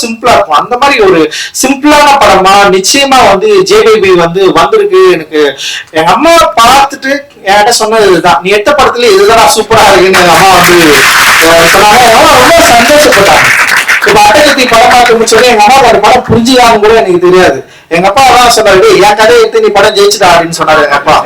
சிம்பிளா இருக்கும். அந்த மாதிரி ஒரு சிம்பிளான படமா நிச்சயமா வந்து ஜேபிபி வந்து வந்திருக்கு எனக்கு. எங்க அம்மா பார்த்துட்டு என்கிட்ட சொன்னது இதுதான் நீ எட்ட படத்துல இதுதான் சூப்பரா இருக்குன்னு எங்க அம்மா வந்து சொன்னாங்க. ரொம்ப சந்தோஷப்பட்டாங்க. இப்ப அட்டகத்தி படம் பார்க்க முடிச்சோடனே எங்க அம்மா ஒரு படம் புரிஞ்சுதான்னு கூட எனக்கு தெரியாது. எங்க அப்பா அதான் சொன்னாரு என் கதையை எடுத்து நீ படம் ஜெயிச்சுடா அப்படின்னு சொன்னாரு எங்க அப்பா.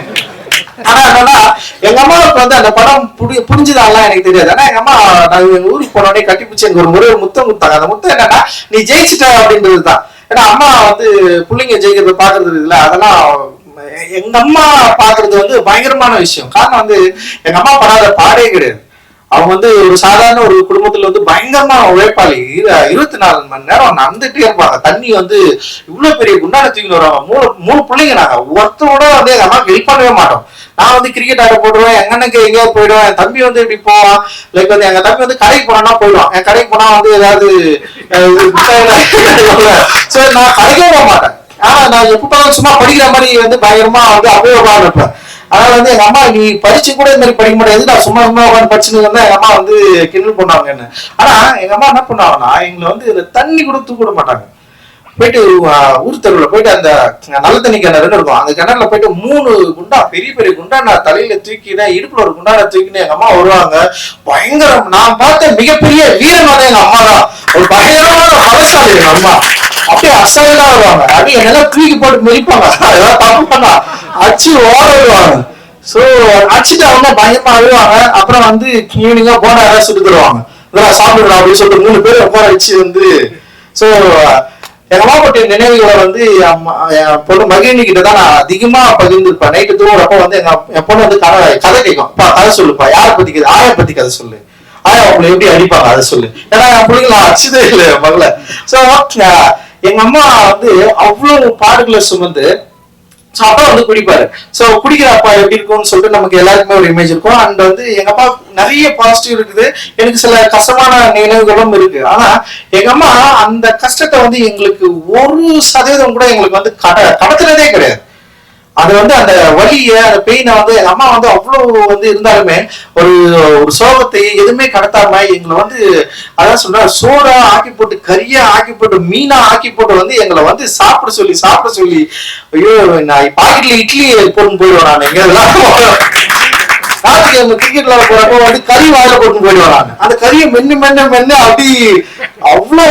ஆனா என்னன்னா எங்க அம்மாவுக்கு வந்து அந்த படம் புடி புரிஞ்சுதான்லாம் எனக்கு தெரியாது. ஆனா எங்க அம்மா நான் எங்க ஊருக்கு போன உடனே கட்டிப்பிடிச்சு எனக்கு ஒரு முறை ஒரு முத்தம் கொடுத்தாங்க. அந்த முத்தம் என்னன்னா நீ ஜெயிச்சிட்ட அப்படின்றது தான். ஏன்னா அம்மா வந்து பிள்ளைங்க ஜெயிக்கிறத பாக்குறது இருக்குல்ல அதெல்லாம் எங்க அம்மா பாக்குறது வந்து பயங்கரமான விஷயம். காரணம் வந்து எங்க அம்மா படாத பாடே கிடையாது. அவங்க வந்து ஒரு சாதாரண ஒரு குடும்பத்துல வந்து பயங்கரமா உழைப்பாளி. இரு- இருபத்தி நாலு மணி நேரம் நடந்துட்டே இருப்பாங்க. தண்ணி வந்து இவ்வளவு பெரிய குண்டான தூக்கி வருவாங்க. மூணு மூணு பிள்ளைங்க நாங்க. ஒருத்தரோட வந்து எங்க அம்மாவுக்கு ஹெல்ப் பண்ணவே மாட்டோம். நான் வந்து கிரிக்கெட் ஆட போடுவேன் எங்க அண்ணனுக்கு எங்கேயோ போயிடுவேன். என் தம்பி வந்து இப்படி போவான். லைக் வந்து எங்க தம்பி வந்து கடைக்கு போனா போயிடுவான். என் கடைக்கு போனா வந்து ஏதாவது சோ நான் கடைக்கே போக மாட்டேன். ஆனா நான் எப்ப பார்த்தாலும் சும்மா படிக்கிற மாதிரி வந்து பயங்கரமா வந்து அபயோகமா இருப்பேன் அதனால வந்து எங்க அம்மா நீ படிச்சு கூட இந்த மாதிரி படிக்க முடியாது. நான் சும்மா சும்மா உட்காந்து படிச்சுட்டு இருந்தா எங்க அம்மா வந்து கிண்டல் பண்ணுவாங்க என்ன ஆனா எங்க அம்மா என்ன பண்ணுவாங்கன்னா எங்களை வந்து இதுல தண்ணி கூட தூக்க விட மாட்டாங்க. போயிட்டு ஊர் தெருவில் போயிட்டு அந்த நல்ல தண்ணி கிணறுன்னு இருக்கும். அந்த கிணறுல போயிட்டு மூணு குண்டா பெரிய பெரிய குண்டா நான் தலையில தூக்கினேன் இடுப்புல ஒரு குண்டான தூக்கினேன் எங்க அம்மா வருவாங்க. பயங்கரம். நான் பார்த்த மிகப்பெரிய வீரன் எங்க அம்மா தான் ஒரு பயங்கரமான பலசாலி எங்க அம்மா. அப்படியே அசாலியா வருவாங்க. அப்படியே என்னெல்லாம் தூக்கி போட்டு மிதிப்பாங்க அதெல்லாம் தப்பு பண்ணா அடிச்சு ஓட விடுவாங்க. சோ அடிச்சுட்டு அவங்க பயமா அழுவாங்க அப்புறம் வந்து ஈவினிங்கா போனா யாராவது சுட்டு தருவாங்க. இதெல்லாம் சாப்பிடுறா அப்படின்னு சொல்லிட்டு மூணு பேர் உட்கார வச்சு வந்து சோ எங்க அம்மா நினைவுகளை வந்து அம்மா என் பொண்ணு மகிழினி கிட்ட தான் நான் அதிகமா பகிர்ந்துருப்பேன். நைட்டு தூங்குறப்ப வந்து எங்க என் பொண்ணு வந்து கதை கதை கேட்கும் கதை சொல்லுப்பா. யாரை பத்தி கதை ஆயா பத்தி கதை சொல்லு. ஆயா அவங்களை எப்படி அடிப்பாங்க அதை சொல்லு. ஏன்னா என் பிள்ளைங்கள அடிச்சதே இல்லை மகள. மகளை சோ எங்க அம்மா வந்து அவ்வளவு பாடுகளை சுமந்து ஸோ அப்பா வந்து குடிப்பாரு. ஸோ குடிக்கிற அப்பா எப்படி இருக்கும்னு சொல்லிட்டு நமக்கு எல்லாருக்குமே ஒரு இமேஜ் இருக்கும். அண்ட் வந்து எங்க அப்பா நிறைய பாசிட்டிவ் இருக்குது. எனக்கு சில கஷ்டமான நினைவுகளும் இருக்கு. ஆனா எங்க அம்மா அந்த கஷ்டத்தை வந்து எங்களுக்கு ஒரு சதவீதம் கூட எங்களுக்கு வந்து கட கடத்துறதே கிடையாது. அது வந்து அந்த வழிய அந்த பெயினை வந்து எங்க அம்மா வந்து அவ்வளவு வந்து இருந்தாலுமே ஒரு ஒரு சோகத்தை எதுவுமே கடத்தாம எங்களை வந்து அதான் சொல்ற சோறா ஆக்கி போட்டு கரியா ஆக்கி போட்டு மீனா ஆக்கி போட்டு வந்து எங்களை வந்து சாப்பிட சொல்லி சாப்பிட சொல்லி ஐயோ நான் பாக்கெட்ல இட்லி போட்டு போயிடுவேன் நான். எங்க ஞாயிற்றுக்கிழமை கிரிக்கெட் விளையாட போறப்போ வந்து கறி வாயில போட்டு போயிடுவேன் வராங்க. அந்த கறியை மென்னு மென்னு மென்னு அப்படி அவ்வளோ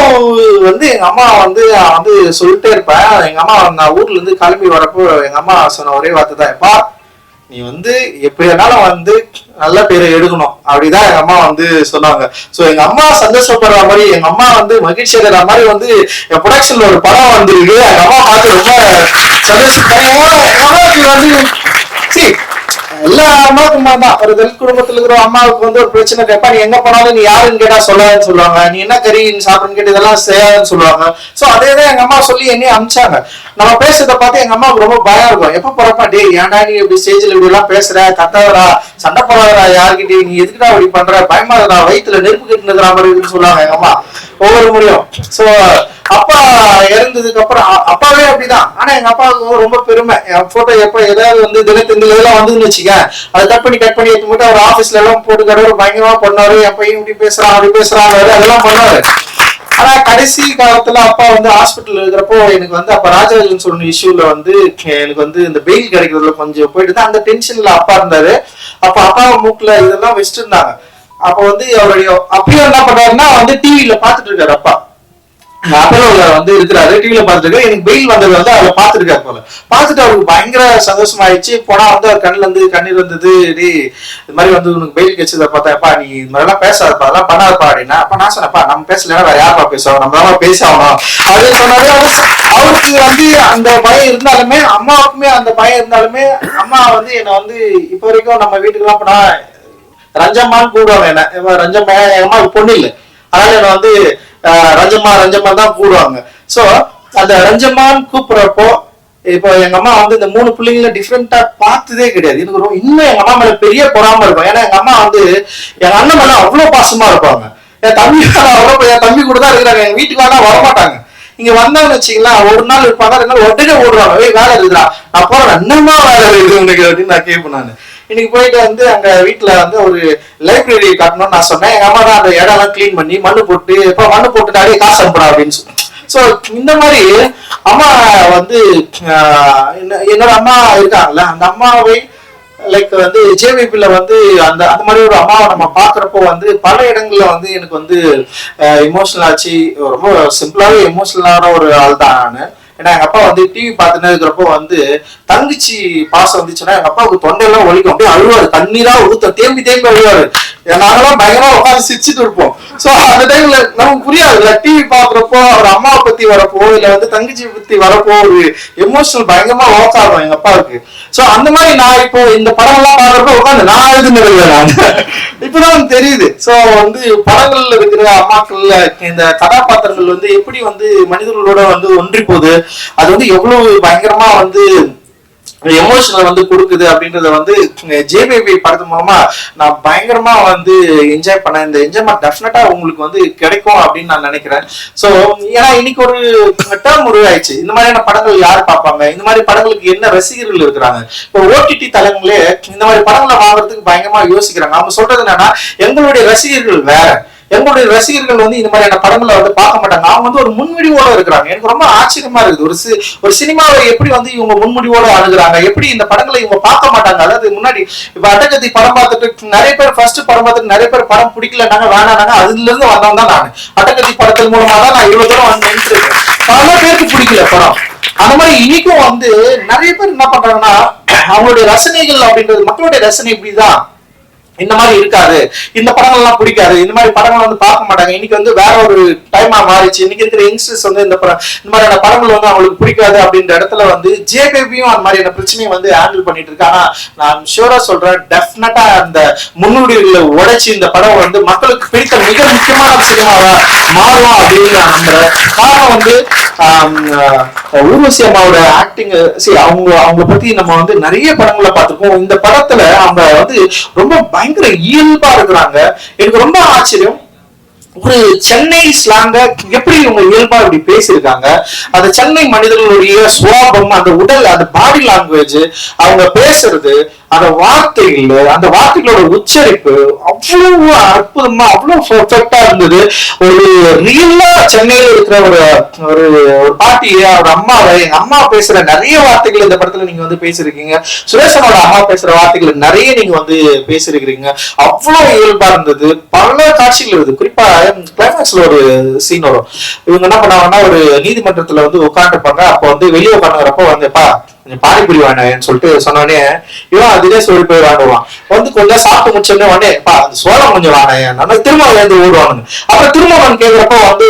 வந்து எங்க அம்மா வந்து நான் வந்து சொல்லிட்டே இருப்பேன். எங்க அம்மா நான் ஊர்ல இருந்து கிளம்பி வரப்போ எங்க அம்மா சொன்ன ஒரே வார்த்தை தான் எப்பா நீ வந்து எப்படி வேணாலும் வந்து நல்ல பேரை எடுக்கணும். அப்படிதான் எங்க அம்மா வந்து சொன்னாங்க. சோ எங்க அம்மா சந்தோஷப்படுற மாதிரி எங்க அம்மா வந்து மகிழ்ச்சி அடைற மாதிரி வந்து என் ப்ரொடக்ஷன்ல ஒரு படம் வந்திருக்கு. எங்க அம்மா பார்த்து ரொம்ப சந்தோஷப்பட்டாங்க வந்து எல்லா அம்மாவுக்கும் தான். ஒரு தலித் குடும்பத்துல இருக்கிற அம்மாவுக்கு வந்து ஒரு பிரச்சனை கேட்பா நீ எங்க போனாலும் நீ யாருன்னு கேட்டா சொல்லாதுன்னு சொல்லுவாங்க. நீ என்ன கறி நீ சாப்பிடுன்னு கேட்டு இதெல்லாம் செய்யாதுன்னு சொல்லுவாங்க. சோ அதே தான் எங்க அம்மா சொல்லி என்னையும் அமிச்சாங்க. நம்ம பேசுறத பார்த்து எங்க அம்மாவுக்கு ரொம்ப பயம் இருக்கும். எப்ப போறப்பா? டேய் ஏன்டா நீ இப்படி ஸ்டேஜ்ல இப்படி எல்லாம் பேசுற? கத்தவரா சண்டை போடாதடா யாருக்கிட்டே நீ எதுக்குடா இப்படி பண்ற? பயமாதடா. வயிற்றுல நெருப்பு கட்டு நிற்கிற மாதிரி சொல்லுவாங்க எங்க அம்மா. ஒவ்வொரு முறையும். சோ அப்பா இறந்ததுக்கு அப்புறம் அ- அப்பாவே அப்படிதான். ஆனா எங்க அப்பாவுக்கு ரொம்ப பெருமை. என் போட்டோ எப்ப ஏதாவது வந்து தினத்தந்தி இதெல்லாம் வந்துன்னு வச்சுக்க அதை கட் பண்ணி கட் பண்ணி எடுத்து மட்டும் அவர் ஆபீஸ்ல எல்லாம் போட்டு கடவுள் பயங்கரமா பண்ணாரு. என் பையன் இப்படி பேசுறான் அப்படி பேசுறான் அதெல்லாம் பண்ணாரு. ஆனா கடைசி காலத்துல அப்பா வந்து ஹாஸ்பிட்டல் இருக்கிறப்போ எனக்கு வந்து அப்ப ராஜராஜன் சொன்ன இஷ்யூல வந்து எனக்கு வந்து இந்த பெயில் கிடைக்கிறதுல கொஞ்சம் போயிட்டு தான் அந்த டென்ஷன்ல அப்பா இருந்தாரு. அப்ப அப்பா மூக்குல இதெல்லாம் வச்சுட்டு இருந்தாங்க. அப்ப வந்து அவருடைய அப்பயும் என்ன பண்ணாருன்னா வந்து டிவில பாத்துட்டு இருக்காரு அப்பா. அப்போல வந்து இருக்கிறாரு டிவில பார்த்துட்டு எனக்கு பெயில் வந்தது வந்து அவரை பார்த்துருக்காரு போல. பார்த்துட்டு அவருக்கு பயங்கர சந்தோஷமாயிடுச்சு. போனா வந்து அவர் கண்ணுல இருந்து கண்ணீர் வந்தது. டேய் இது மாதிரி வந்து உனக்கு பெயில் கிடைச்சதை பார்த்தாப்பா நீ இது மாதிரிலாம் பேசாதப்பா அதெல்லாம் பண்ணாதப்பா அப்படின்னா அப்ப நான் சொன்னப்பா நம்ம பேசலன்னா வேற யாருப்பா பேசுவோம் நம்ம தான் பேசி ஆகணும் அப்படின்னு சொன்னாரு அவருக்கு வந்து அந்த பயம் இருந்தாலுமே அம்மாவுக்குமே அந்த பயம் இருந்தாலுமே அம்மா வந்து என்னை வந்து இப்போ வரைக்கும் நம்ம வீட்டுக்கெல்லாம் போனா ரஞ்சம்மான்னு கூப்பிடுவாங்க என்ன. இவன் ரஞ்சம்மா எங்க அம்மாவுக்கு பொண்ணு இல்லை. அதனால என்ன வந்து ரஞ்சம்மா ரஞ்சம்மா தான் கூடுவாங்க. சோ அந்த ரஞ்சம்மான்னு கூப்பிடுறப்போ இப்போ எங்க அம்மா வந்து இந்த மூணு பிள்ளைங்கள டிஃப்ரெண்டா பார்த்ததே கிடையாது. எனக்கு ரொம்ப இன்னும் எங்க அம்மா மேல பெரிய பொறாம இருக்கும். ஏன்னா எங்க அம்மா வந்து எங்க அண்ணன் மேல அவ்வளவு பாசமா இருப்பாங்க. என் தம்பி மேல அவ்வளவு என் தம்பி கூட தான் இருக்கிறாங்க. எங்க வீட்டுக்கு வேணா வரமாட்டாங்க. இங்க வந்தாங்கன்னு வச்சுங்களேன் ஒரு நாள் இருப்பாங்க ரெண்டு நாள் உடனே ஓடுறாங்க வேலை இருக்குதா நான் போறேன். என்னமா வேலை இருக்குது உனக்கு? அப்படின்னு நான் கேட்பேன் நான். இன்னைக்கு போயிட்டு வந்து அங்க வீட்டுல வந்து ஒரு லைப்ரரி கட்டணும்னு நான் சொன்னேன். எங்க அம்மா தான் அந்த இடம் எல்லாம் கிளீன் பண்ணி மண்ணு போட்டு இப்ப மண்ணு போட்டு நிறைய காசு அனுப்புறா அப்படின்னு சொல்லி ஸோ இந்த மாதிரி அம்மா வந்து என்ன- என்னோட அம்மா இருக்காங்கல்ல அந்த அம்மாவை லைக் வந்து ஜேவிபில வந்து அந்த அந்த மாதிரி ஒரு அம்மாவை நம்ம பாக்குறப்போ வந்து பல இடங்கள்ல வந்து எனக்கு வந்து இமோஷனல் ஆச்சு. ரொம்ப சிம்பிளாவே எமோஷனலான ஒரு ஆள் தான் நான். ஏன்னா எங்க அப்பா வந்து டிவி பார்த்துட்டு இருக்கிறப்போ வந்து தங்கச்சி பாசம் வந்துச்சுன்னா எங்க அப்பாவுக்கு தொண்டையெல்லாம் ஒழிக்கும் அப்படியே அழுவாரு. தண்ணீரா ஊத்த தேம்பி தேம்பி அழுவாரு. நாங்களாம் பயங்கரமா உட்காந்து சிரிச்சுட்டு இருப்போம். சோ அந்த டைம்ல நமக்கு புரியாதுல்ல டிவி பாக்குறப்போ அவர் அம்மாவை பத்தி வரப்போ இல்ல வந்து தங்கச்சி பத்தி வரப்போ ஒரு எமோஷனல் பயங்கரமா ஒர்க் ஆகும் எங்க அப்பாவுக்கு. சோ அந்த மாதிரி நான் இப்போ இந்த படம் எல்லாம் பாக்குறப்ப உட்காந்து நான் எழுதுனது இல்லை நான். இப்பதான் தெரியுது. சோ வந்து படங்கள்ல இருக்கிற அம்மாக்கள்ல இந்த கதாபாத்திரங்கள் வந்து எப்படி வந்து மனிதர்களோட வந்து ஒன்றி போகுது? அது வந்து எவ்வளவு பயங்கரமா வந்து எமோஷனல் வந்து கொடுக்குது அப்படின்றத வந்து ஜேபிபி படத்து மூலமா நான் பயங்கரமா வந்து என்ஜாய் பண்ணேன். இந்த என்ஜாய்மெண்ட் டெஃபினட்டா உங்களுக்கு வந்து கிடைக்கும் அப்படின்னு நான் நினைக்கிறேன். சோ ஏன்னா இன்னைக்கு ஒரு டேர்ம் உருவாயிடுச்சு. இந்த மாதிரியான படங்கள் யார் பார்ப்பாங்க? இந்த மாதிரி படங்களுக்கு என்ன ரசிகர்கள் இருக்கிறாங்க? இப்போ ஓடிடி தளங்களே இந்த மாதிரி படங்களை வாங்குறதுக்கு பயங்கரமா யோசிக்கிறாங்க. அவங்க சொல்றது என்னன்னா எங்களுடைய ரசிகர்கள் வேற. எங்களுடைய ரசிகர்கள் வந்து இந்த மாதிரியான படங்களை வந்து பார்க்க மாட்டாங்க. அவங்க வந்து ஒரு முன்முடிவோட இருக்கிறாங்க. எனக்கு ரொம்ப ஆச்சரியமா இருக்குது. ஒரு சி- ஒரு சினிமாவை எப்படி வந்து இவங்க முன்முடிவோட அணுகிறாங்க எப்படி இந்த படங்களை இவங்க பார்க்க மாட்டாங்க? அதாவது முன்னாடி இப்ப அட்டகத்தி படம் பார்த்துட்டு நிறைய பேர் ஃபர்ஸ்ட் படம் பார்த்துட்டு நிறைய பேர் படம் பிடிக்கலனாங்க வேணானாங்க அதுல இருந்து வந்தவன் தான் நான். அட்டகத்தி படத்தின் மூலமா தான் நான் இவ்வளவு தூரம் வந்து நின்றுருக்கேன். பல பேருக்கு பிடிக்கல படம். அந்த மாதிரி இன்னைக்கும் வந்து நிறைய பேர் என்ன பண்றாங்கன்னா அவங்களுடைய ரசனைகள் அப்படின்றது மக்களுடைய ரசனை இப்படிதான். இந்த மாதிரி இருக்காது. இந்த படங்கள் எல்லாம் பிடிக்காது. இந்த மாதிரி படங்கள் வந்து பார்க்க மாட்டாங்க. இன்னைக்கு வந்து வேற ஒரு டைமா மாறிச்சு இன்னைக்கு இருக்கிற யங்ஸ்டர்ஸ் வந்து இந்த படம் இந்த மாதிரியான படங்கள் வந்து அவங்களுக்கு பிடிக்காது அப்படின்ற இடத்துல வந்து ஜேபேபியும் அந்த மாதிரியான பிரச்சனையை வந்து ஹேண்டில் பண்ணிட்டு இருக்கு. ஆனா நான் ஷூரா சொல்றேன் டெஃபினட்டா அந்த முன்னுரிகளை உடைச்சு இந்த படம் வந்து மக்களுக்கு பிடித்த மிக முக்கியமான சினிமாவா மாறும் அப்படின்னு நான் நம்புறேன் காரணம் வந்து ஆஹ், ஊர்வசி அம்மாவோட ஆக்டிங் சரி அவங்க அவங்க பத்தி நம்ம வந்து நிறைய படங்களை பார்த்துருக்கோம். இந்த படத்துல அவங்க வந்து ரொம்ப பயங்கர இயல்பா இருக்கிறாங்க. எனக்கு ரொம்ப ஆச்சரியம். ஒரு சென்னை ஸ்லாங்க எப்படி இவங்க இயல்பா இப்படி பேசியிருக்காங்க? அந்த சென்னை மனிதர்களுடைய சுவாபம் அந்த உடல் அந்த பாடி லாங்குவேஜ் அவங்க பேசுறது அந்த வார்த்தைகள் அந்த வார்த்தைகளோட உச்சரிப்பு அவ்வளவு அற்புதமா அவ்வளவு பெர்ஃபெக்டா இருந்தது. ஒரு ரியலா சென்னையில இருக்கிற ஒரு ஒரு ஒரு பாட்டிய அவர் அம்மாவை எங்க அம்மா பேசுற நிறைய வார்த்தைகள் இந்த படத்துல நீங்க வந்து பேசிருக்கீங்க சுரேஷனோட அம்மா பேசுற வார்த்தைகள் நிறைய நீங்க வந்து பேசிருக்கிறீங்க அவ்வளவு இயல்பா இருந்தது. பல காட்சிகள் இருக்குது குறிப்பா கிளைமேக்ஸ்ல ஒரு சீன் வரும். இவங்க என்ன பண்ணாங்கன்னா ஒரு நீதிமன்றத்துல வந்து உட்காந்துருப்பாங்க அப்போ வந்து வெளியே உட்காந்துறப்போ வந்துப்பா கொஞ்சம் பானிபூரி வாங்கினேன்னு சொல்லிட்டு சொன்னோடனே இவன் அதிலே சொல்லி போய் வாங்குவான் வந்து கொஞ்சம் சாப்பிட்டு முடிச்சோடனே உடனே பா அந்த சோளம் கொஞ்சம் வாங்கினேன். திரும்ப வந்து ஓடுவானுங்க அப்புறம் திரும்ப அவன் கேட்கிறப்போ வந்து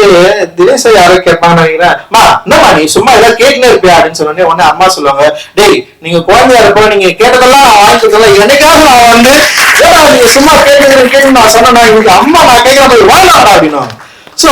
தினேஷ் யாரோ கேட்பான்னு நினைக்கிறேன். மா என்னம்மா நீ சும்மா ஏதாவது கேட்டுனே இருப்பியா? அப்படின்னு சொன்னோடனே உடனே அம்மா சொல்லுவாங்க டேய் நீங்க குழந்தையா இருப்போம் நீங்க கேட்டதெல்லாம் நான் என்னைக்காக நான் வந்து ஏடா நீங்க சும்மா கேட்குறது கேட்கணும் நான் சொன்னேன் இவங்க அம்மா நான் கேட்கிற போய் வாழாடா அப்படின்னு. சோ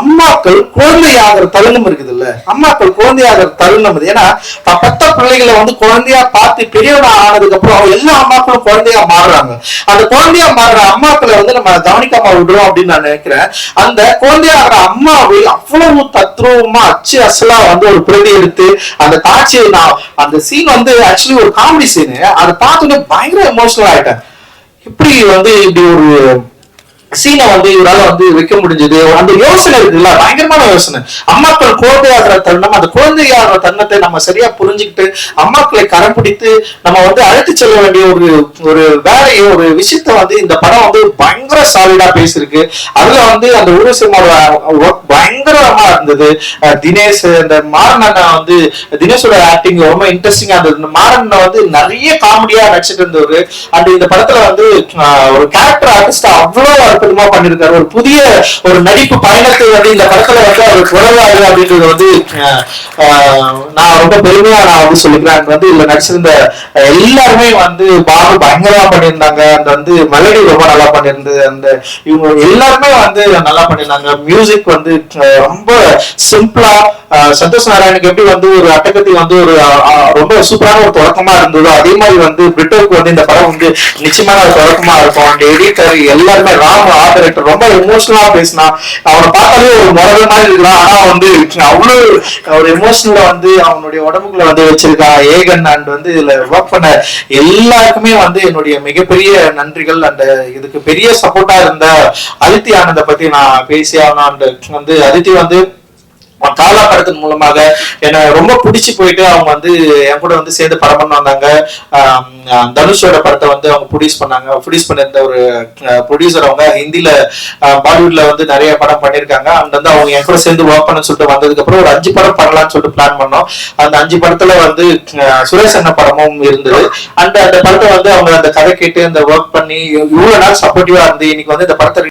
அம்மாக்கள் குழந்தையாகிற தருணம் இருக்குது இல்ல அம்மாக்கள் குழந்தையாகிற தருணம் இது. ஏன்னா பத்த பெத்த பிள்ளைகளை வந்து குழந்தையா பார்த்து பெரியவனா ஆனதுக்கு அப்புறம் எல்லா அம்மாக்களும் குழந்தையா மாறுறாங்க. அந்த குழந்தையா மாறுற அம்மாக்களை வந்து நம்ம கவனிக்காம விடுறோம் அப்படின்னு நான் நினைக்கிறேன். அந்த குழந்தையாகிற அம்மாவை அவ்வளவு தத்ரூபமா அச்சு அசலா வந்து ஒரு பிரதி எடுத்து அந்த காட்சியை நான் அந்த சீன் வந்து ஆக்சுவலி ஒரு காமெடி சீனு அதை பார்த்தோன்னே பயங்கர எமோஷனல் ஆயிட்டேன். இப்படி வந்து இப்படி ஒரு சீனை வந்து இவரால வந்து வைக்க முடிஞ்சது? அந்த யோசனை இருக்குல்ல பயங்கரமான யோசனை. அம்மாக்கள் குழந்தையாகிற தருணம் அந்த குழந்தையாகிற தருணத்தை நம்ம சரியா புரிஞ்சுக்கிட்டு அம்மாக்களை கரம் பிடித்து நம்ம வந்து அழைத்து செல்ல வேண்டிய ஒரு ஒரு வேலையை ஒரு விஷயத்த வந்து இந்த படம் வந்து பயங்கர சாலிடா பேசியிருக்கு. அதுல வந்து அந்த ஊரசிமாவோட ஒர்க் பயங்கரமா இருந்தது. தினேஷ் இந்த மாறன் வந்து தினேஷோட ஆக்டிங் ரொம்ப இன்ட்ரெஸ்டிங்கா இருந்தது. இந்த மாறன் வந்து நிறைய காமெடியா நடிச்சிட்டு இருந்தவர். அண்ட் இந்த படத்துல வந்து ஒரு கேரக்டர் ஆர்டிஸ்ட் அவ்வளவு அற்புதமா பண்ணிருக்காரு. ஒரு புதிய ஒரு நடிப்பு பயணத்தை வந்து இந்த படத்துல வந்து அவர் குறைவாரு அப்படின்றது வந்து நான் ரொம்ப பெருமையா நான் வந்து சொல்லிக்கிறேன். அங்க வந்து இதுல நடிச்சிருந்த எல்லாருமே வந்து பாபு பயங்கரமா பண்ணியிருந்தாங்க. அந்த வந்து மெலடி ரொம்ப நல்லா பண்ணியிருந்தது. அந்த இவங்க எல்லாருமே வந்து நல்லா பண்ணியிருந்தாங்க. மியூசிக் வந்து ரொம்ப சிம்பிளா சந்தோஷ் நாராயணுக்கு எப்படி வந்து ஒரு அட்டகத்தி வந்து ஒரு ரொம்ப சூப்பரான ஒரு தொடக்கமா இருந்ததோ அதே மாதிரி வந்து பிரிட்டோக்கு வந்து இந்த படம் வந்து நிச்சயமான ஒரு தொடக்கமா இருக்கும் அந்த எடிட்டர் எல்லாருமே ராம் ஆபரேட்டர் ரொம்ப எமோஷனலா பேசினா அவனை பார்த்தாலே ஒரு முறை மாதிரி இருக்கிறான். ஆனா வந்து அவ்வளவு ஒரு எமோஷனல வந்து அவனுடைய உடம்புக்குள்ள வந்து வச்சிருக்கான் ஏகன் அண்ட் வந்து இதுல ஒர்க் பண்ண எல்லாருக்குமே வந்து என்னுடைய மிகப்பெரிய நன்றிகள். அந்த இதுக்கு பெரிய சப்போர்ட்டா இருந்த அதித்தி ஆனந்த பத்தி நான் பேசி அந்த வந்து அதித்தி வந்து காலா படத்தின் மூலமாக என்ன ரொம்ப பிடிச்சு போயிட்டு அவங்க வந்து என் கூட வந்து சேர்ந்து படம் பண்ண வந்தாங்க. தனுஷோட படத்தை வந்து அவங்க ப்ரொடியூஸ் பண்ணாங்க. ப்ரொடியூஸ் பண்ணிருந்த ஒரு ப்ரொடியூசர் அவங்க ஹிந்தில பாலிவுட்ல வந்து நிறைய படம் பண்ணியிருக்காங்க. அண்ட் வந்து அவங்க என் கூட சேர்ந்து ஒர்க் பண்ண சொல்லிட்டு வந்ததுக்கு அப்புறம் ஒரு அஞ்சு படம் பண்ணலாம்னு சொல்லிட்டு பிளான் பண்ணோம். அந்த அஞ்சு படத்துல வந்து சுரேஷ் அண்ணன் படமும் இருந்தது. அந்த அந்த படத்தை வந்து அவங்க அந்த கதை கேட்டு அந்த ஒர்க் பண்ணி இவ்வளவு நாள் சப்போர்ட்டிவா இருந்து இன்னைக்கு வந்து இந்த படத்தை